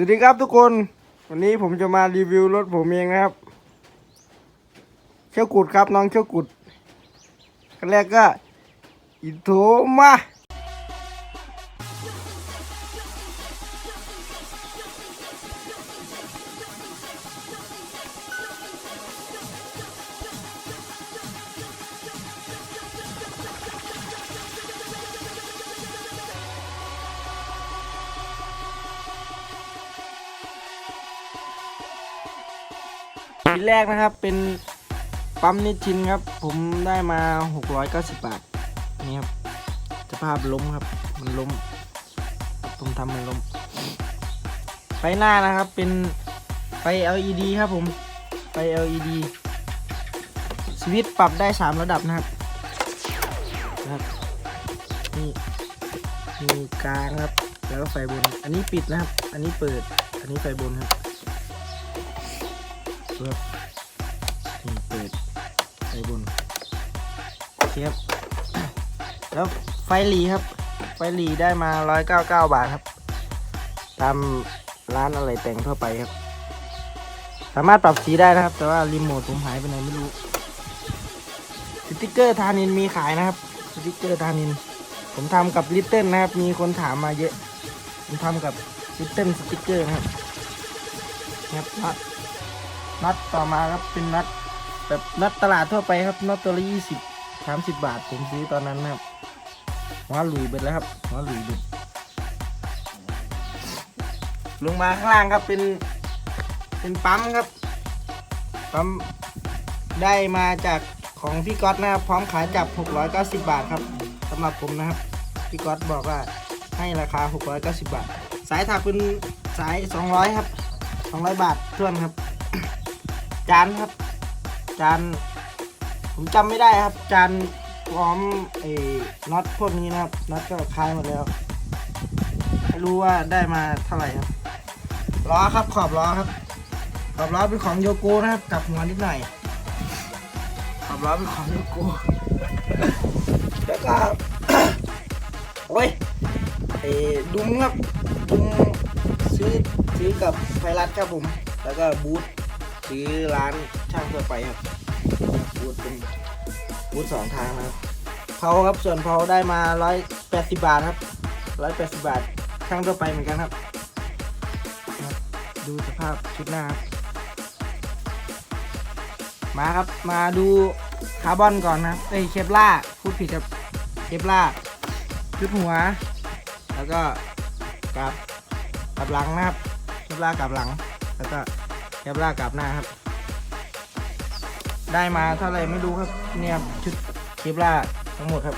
สวัสดีครับทุกคน วันนี้ผมจะมารีวิวรถผมเองนะครับ เชี่ยวกุดครับน้องเชี่ยวกุดขั้นแรกก็อินโทรมา ทีแรกนะครับ เป็นปั๊มนิชินครับ ผมได้มา 690 บาท นี่ครับสภาพล้มครับ มันล้มผมทำมันล้ม ไฟหน้านะครับเป็นไฟ LED ครับผมไฟ LED สวิตช์ปรับได้ 3 ระดับนะครับนะครับนี่มีกลางครับ แล้วก็ไฟบน อันนี้ปิดนะครับ อันนี้เปิด อันนี้ไฟบนครับ เปิดนี่เปิดไฟบนโอเคครับ แล้วไฟหลีครับ ไฟหลีได้มา 199 บาทครับ ตามร้านอะไรแต่งทั่วไปครับ สามารถปรับสีได้นะครับ แต่ว่ารีโมทผมหายไปไหนไม่รู้ สติกเกอร์ทานินมีขายนะครับ สติกเกอร์ทานิน ผมทำกับลิตเติ้ลนะครับ มีคนถามมาเยอะ ผมทำกับลิตเติ้ลสติกเกอร์นะครับนะครับ น็อตต่อมาครับเป็นน็อตแบบน็อตตลาดทั่วไปครับน็อตตัวละยี่สิบสามสิบบาทผมซื้อตอนนั้นนะครับหัวหลุยไปแล้วครับหัวหลุยไปลงมาข้างล่างครับเป็น เป็นปั๊มครับ ปั๊มได้มาจากของพี่ก๊อตนะครับ พร้อมขายจับ 690 บาทครับสำหรับผมนะครับ พี่ก๊อตบอกว่าให้ราคา 690 บาท สายถักเป็นสาย 200 ครับ 200 บาทท่วนครับ จานครับ จาน ผมจำไม่ได้ครับ จานพร้อมไอ้น็อตพวกนี้นะครับน็อตก็คลายหมดแล้วไม่รู้ว่าได้มาเท่าไหร่ครับล้อครับขอบล้อครับ ขอบล้อเป็นของโยโกนะครับกลับหัวนิดหน่อยขอบล้อเป็นของโยโกแล้วก็โอ้ยไอ้ดุมครับดุมซื้อซื้อกับไฟรัสครับผม แล้วก็บูท ซื้อร้านช่างทั่วไปครับบูธเป็นบูธสองทางนะครับเผาครับส่วนเผาได้มาร้อยแปดสิบบาทครับร้อยแปดสิบบาทช่างทั่วไปเหมือนกันครับครับ ดูสภาพชุดหน้าครับมาครับมาดูคาร์บอนก่อนนะครับเอ้ยเคปล่าพูดผิดครับเคปล่าชุดหัว แล้วก็กับกับหลังนะครับเคปล่ากับหลังแล้วก็ แคปล่ากลับหน้าครับ ได้มาเท่าไรไม่รู้ครับเนี่ยชุดเคปล่าทั้งหมดครับ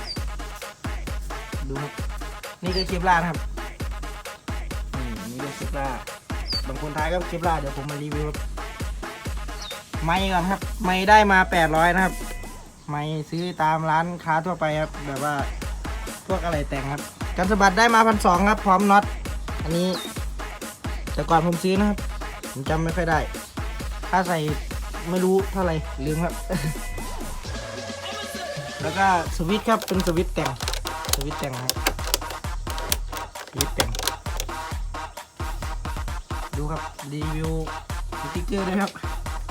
ดูครับนี่คือเคปล่าครับนี่คือเคปล่าบางคนท้ายก็เคปล่าเดี๋ยวผมมารีวิวครับไม้ก่อนครับ ไม้ได้มา800นะครับ ไม้ซื้อตามร้านค้าทั่วไปครับแบบว่าพวกอะไรแต่งครับกันสะบัดได้มาพันสองครับ พร้อมน็อตอันนี้ แต่ก่อนผมซื้อนะครับ ผมจำไม่ค่อยได้ ถ้าใส่ไม่รู้เท่าไหร่ลืมครับ แล้วก็สวิตครับเป็นสวิตแต่งสวิตแต่งครับสวิตแต่ง ดูครับรีวิวสติ๊กเกอร์ด้วยครับ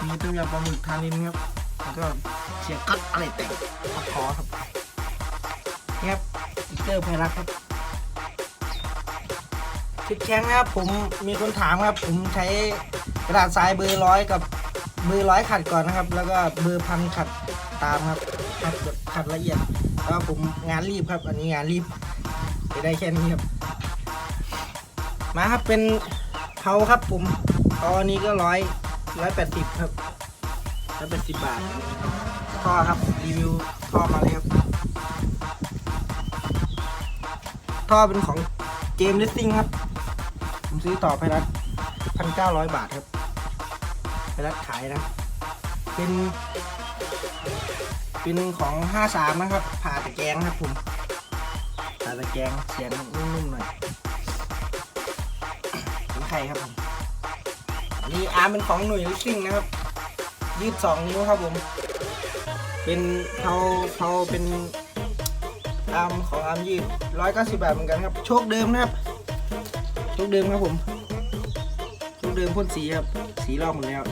มีตัวยาปลาหมึกทานินครับแล้วก็เสียกัดอะไรแต่งขอครับนี่ครับสติ๊กเกอร์ไพรักครับ ชุดแข้งนะครับผมมีคนถามครับ ผมใช้กระดาษทรายเบอร์ร้อยกับเบอร์ร้อยขัดก่อนนะครับ แล้วก็เบอร์พันขัดตามครับขัดแบบขัดละเอียดแล้วผมงานรีบครับ อันนี้งานรีบจะได้แค่นี้ครับ มาครับเป็นเผาครับผมเผาอันนี้ก็ร้อยร้อยแปดสิบครับร้อยแปดสิบบาทท่อครับรีวิวท่อมาเลยครับท่อเป็นของเจมส์เลสซิ่งครับ ผมซื้อต่อไพรัสพันเก้าร้อยบาทครับไพรัสขายนะ เป็นเป็นของห้าสามนะครับ ผ่าตะแกรงครับผม ผ่าตะแกรงเสียงนุ่มๆหน่อยเป็นไข่ครับผมอันนี้อาร์มเป็นของหน่วยลิซิ่งนะครับยืดสองนิ้วครับผม เป็นเทาเทาเป็นอาร์มของอาร์มยืดร้อยเก้าสิบบาทเหมือนกันครับ โชคเดิมนะครับ โชคเดิมครับผมลูกเดิมพ่นสีครับ สีลอกหมดแล้ว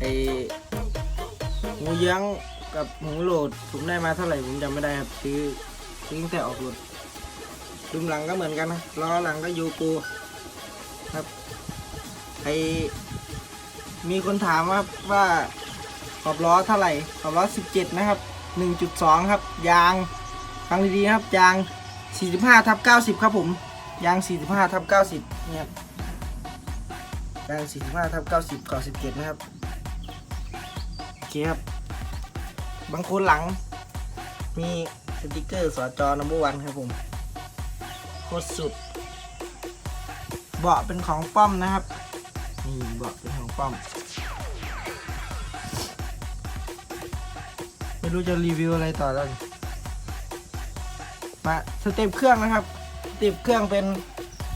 ไอหูเยื้องกับหูโหลด ผมได้มาเท่าไหร่ผมจำไม่ได้ครับซื้อซื้อตั้งแต่ออกรถดุมหลังก็เหมือนกันนะล้อหลังก็ยูโกครับไอมีคนถามว่าว่าขอบล้อเท่าไหร่ขอบล้อ 17 นะครับ 1.2 ครับ ยางฟังดีๆครับ ยาง 45ทับ90 ครับผม ยาง 45ทับ90เนี่ยครับยาง 45ทับ90ก่อ17 นะครับ โอเคครับ บางคนหลัง มีสติกเกอร์สอจอ number one ครับผม โคตรสุด เบาะเป็นของป้อมนะครับ นี่เบาะเป็นของป้อม ไม่รู้จะรีวิวอะไรต่อแล้วมาสเต็ปเครื่องนะครับ ต็ปเครื่องเป็น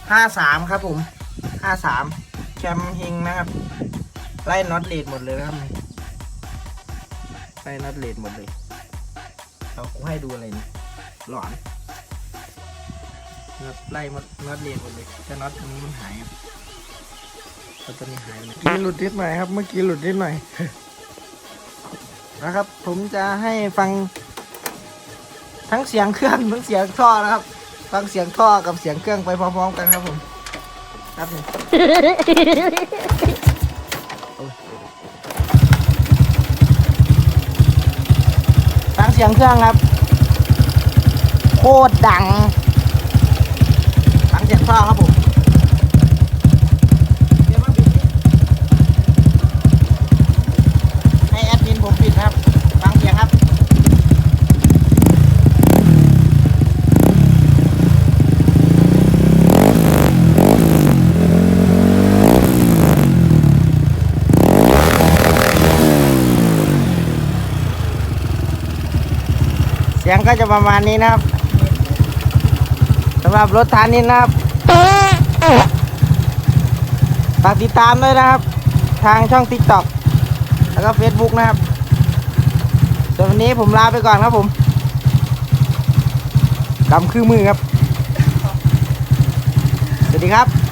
53 ครับผม 53 แคมเฮงนะครับ ไล่น็อตเลดหมดเลยนะครับนี่ไล่น็อตเลดหมดเลยเอากูให้ดูอะไรนี่หลอนนะครับไล่น็อตเลดหมดเลยแต่น็อตตรงนี้มันหายครับน็อตตัวนี้หายไปเมื่อกี้หลุดนิดหน่อยครับ เมื่อกี้หลุดนิดหน่อยนะครับ ผมจะให้ฟังทั้งเสียงเครื่องทั้งเสียงท่อนะครับ ฟังเสียงท่อกับเสียงเครื่องไปพร้อมๆกันครับผมครับนี่ฟังเสียงเครื่องครับ โคตรดัง ฟังเสียงท่อครับผมเดี๋ยวมาปิดดิให้แอดมินผมปิดครับ ฟังเสียงครับ เสียงก็จะประมาณนี้นะครับสำหรับรถทานินนะครับฝากติดตามด้วยนะครับ ทางช่อง TikTok แล้วก็ Facebook นะครับส่วนวันนี้ผมลาไปก่อนครับผมกำคือมือครับ สวัสดีครับ